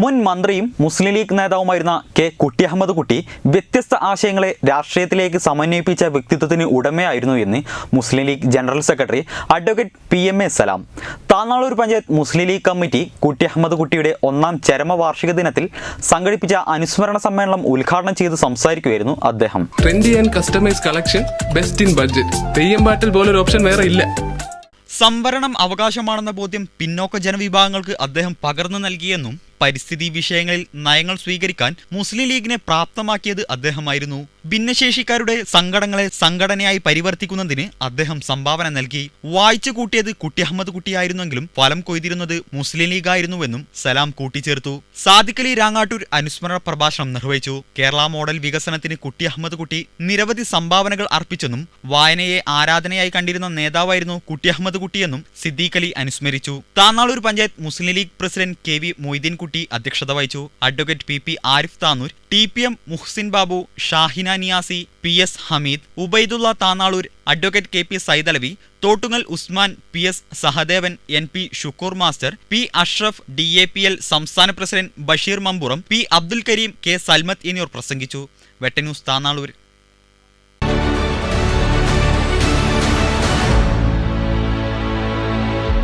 മുൻ മന്ത്രിയും മുസ്ലിം league നേതാവുമായിരുന്ന K കുട്ടി അഹമ്മദ് കുട്ടി വ്യത്യസ്ത ആശയങ്ങളെ രാഷ്ട്രീയത്തിലേക്ക് സമന്വയിപ്പിച്ച വ്യക്തിത്വത്തിന് ഉടമയായിരുന്നു എന്ന് Muslim League general secretary advocate P M A Salam. Thanalur panchayat Muslim League committee Kutty Ahammed കുട്ടിയുടെ ഒന്നാം ചരമവാർഷിക ദിനത്തിൽ സംഘടിപ്പിച്ച അനുസ്മരണ സമ്മേളനം ഉദ്ഘാടനം ചെയ്ത് സംസാരിക്കുകയായിരുന്നു അദ്ദേഹം. Trendy and customise collection best in budget Theyyam പാട്ടിൽ പോലൊരു ഓപ്ഷൻ വേറെ ഇല്ല. സംവരണം അവകാശമാണെന്ന ബോധ്യം പിന്നോക്ക ജനവിഭാഗങ്ങൾക്ക് അദ്ദേഹം പകർന്നു നൽകിയെന്നും പരിസ്ഥിതി വിഷയങ്ങളിൽ നയങ്ങൾ സ്വീകരിക്കാൻ മുസ്ലിം ലീഗിനെ പ്രാപ്തമാക്കിയത് അദ്ദേഹമായിരുന്നു. ഭിന്നശേഷിക്കാരുടെ സങ്കടങ്ങളെ സംഘടനയായി പരിവർത്തിക്കുന്നതിന് അദ്ദേഹം സംഭാവന നൽകി. വായിച്ചു കൂട്ടിയത് കുട്ടി അഹമ്മദ് കുട്ടിയായിരുന്നെങ്കിലും ഫലം കൊയ്തിരുന്നത് മുസ്ലിം ലീഗായിരുന്നുവെന്നും സലാം കൂട്ടിച്ചേർത്തു. സാദിഖലി രാങ്ങാട്ടൂർ അനുസ്മരണ പ്രഭാഷണം നിർവഹിച്ചു. കേരള മോഡൽ വികസനത്തിന് കുട്ടി അഹമ്മദ് കുട്ടി നിരവധി സംഭാവനകൾ അർപ്പിച്ചെന്നും വായനയെ ആരാധനയായി കണ്ടിരുന്ന നേതാവായിരുന്നു കുട്ടി അഹമ്മദ് കുട്ടിയെന്നും സിദ്ദീഖ് അലി അനുസ്മരിച്ചു. Thanalur panchayat Muslim League president K V Moideen Kutty അധ്യക്ഷത വഹിച്ചു. Advocate P P Arif Tanur T P M Muhsin Babu Shahina Niyasi P S Hameed Ubaidulla Thanalur advocate K P Saidalavi Thottungal Usman P S Sahadevan N P Shukkur master P Ashraf D A P L സംസ്ഥാന president Basheer Mampuram P Abdul Kareem K Salmath എന്നിവർ പ്രസംഗിച്ചു. വെട്ടന്യൂസ് താന്നാളൂർ.